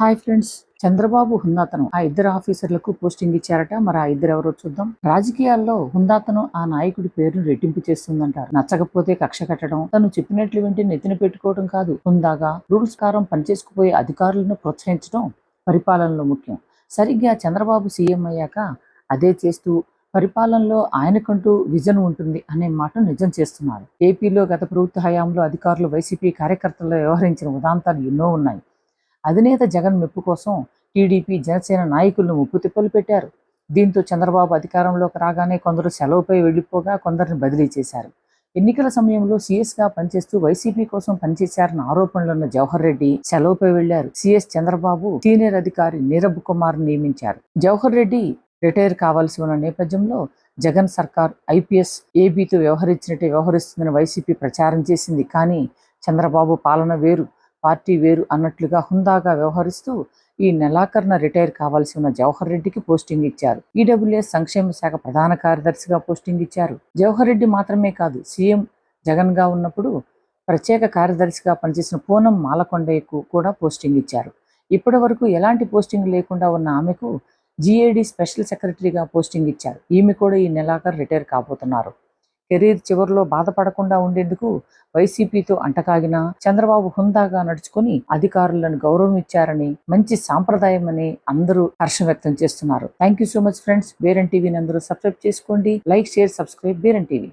Hi friends. Chandrababu హుందాతనం. ఆ ఇద్దరు ఆఫీసర్లకు పోస్టింగ్ ఇచ్చారట. మరి ఆ ఇద్దరు ఎవరో చూద్దాం. రాజకీయాల్లో హుందాతనం ఆ నాయకుడి పేరును రెట్టింపు చేస్తుందంటారు. నచ్చకపోతే కక్ష కట్టడం తను చెప్పినట్లు వెంటనే నెత్తిన పెట్టుకోవడం కాదు. హుందాగా రూల్స్ కారం పనిచేసుకుపోయే అధికారులను ప్రోత్సహించడం పరిపాలనలో ముఖ్యం. సరిగ్గా చంద్రబాబు సీఎం అయ్యాక అదే చేస్తూ పరిపాలనలో ఆయనకంటూ విజన్ ఉంటుంది అనే మాట నిజం చేస్తున్నారు. ఏపీలో గత ప్రభుత్వ హయాంలో అధికారులు వైసీపీ కార్యకర్తల్లో వ్యవహరించిన ఉదాంతాలు ఎన్నో ఉన్నాయి. అధినేత జగన్ మెప్పు కోసం టీడీపీ జనసేన నాయకులను ముప్పు తిప్పలు పెట్టారు. దీంతో చంద్రబాబు అధికారంలోకి రాగానే కొందరు సెలవుపై వెళ్ళిపోగా కొందరిని బదిలీ చేశారు. ఎన్నికల సమయంలో సీఎస్గా పనిచేస్తూ వైసీపీ కోసం పనిచేశారన్న ఆరోపణలున్న జవహర్ రెడ్డి సెలవుపై వెళ్ళారు సీఎస్ చంద్రబాబు సీనియర్ అధికారి నీరబ్ కుమార్ నియమించారు. జవహర్ రెడ్డి రిటైర్ కావాల్సి ఉన్న నేపథ్యంలో జగన్ సర్కార్ ఐపీఎస్ ఏబీతో వ్యవహరించినట్టే వ్యవహరిస్తుందని వైసీపీ ప్రచారం చేసింది. కానీ చంద్రబాబు పాలన వేరు. పార్టీ వేరు అన్నట్లుగా హుందాగా వ్యవహరిస్తూ ఈ నెలాఖరున రిటైర్ కావాల్సి ఉన్న జవహర్ రెడ్డికి పోస్టింగ్ ఇచ్చారు. ఈడబ్ల్యూఎస్ సంక్షేమ శాఖ ప్రధాన కార్యదర్శిగా పోస్టింగ్ ఇచ్చారు. జవహర్ రెడ్డి మాత్రమే కాదు సీఎం జగన్గా ఉన్నప్పుడు ప్రత్యేక కార్యదర్శిగా పనిచేసిన పూనం మాలకొండయ్యకు కూడా పోస్టింగ్ ఇచ్చారు. ఇప్పటి వరకు ఎలాంటి పోస్టింగ్ లేకుండా ఉన్న ఆమెకు జిఏడి స్పెషల్ సెక్రటరీగా పోస్టింగ్ ఇచ్చారు. ఈమె కూడా ఈ నెలాఖరు రిటైర్ కాబోతున్నారు. కెరీర్ చివరిలో బాధపడకుండా ఉండేందుకు వైసీపీతో అంటకాగిన చంద్రబాబు హుందాగా నడుచుకుని అధికారులను గౌరవం ఇచ్చారని మంచి సాంప్రదాయం అని అందరూ హర్షం వ్యక్తం చేస్తున్నారు. Thank you so much friends. బేరన్ టీవీని అందరూ సబ్స్క్రైబ్ చేసుకోండి. Like share subscribe. బేరన్ టీవీ.